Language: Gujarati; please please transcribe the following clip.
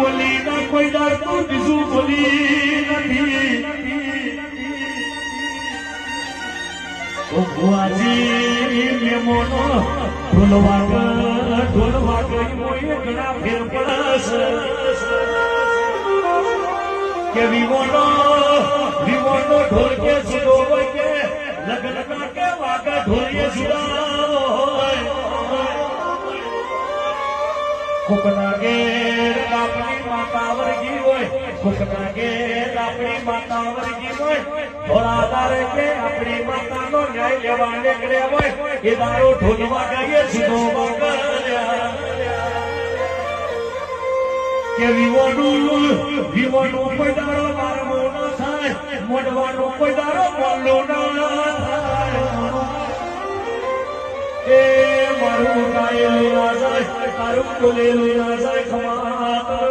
બોલી ના કોઈ દાર તું બીજું બોલી નથી. ઓ ભુવાજી મેમોનો ઢોલ વાગ ઢોલ વાગ મોય ઘણા ફેર પડસ કે વિમોનો વિમોનો ઢોલ કે સુડો હોય કે લગન કા કે વાગા ઢોલીએ સુડા હોય. કોકના વર્ગી ઘેર આપણી માતા વર્ગી હોય. થોડા દારે કે આપણી માતાનો ન્યાય લેવા નીકળ્યા હોય. એ દારો ઢોલવા ગાઈએ સીધો વાગ્યા કે વિવોનું કોઈ દારો મારવો ન થાય. મોડવાનો કોઈ દારો બોલો ન થાય. એ મારું ગાયેલું ના જાય, તારું બોલેલું ના જાય, ખમા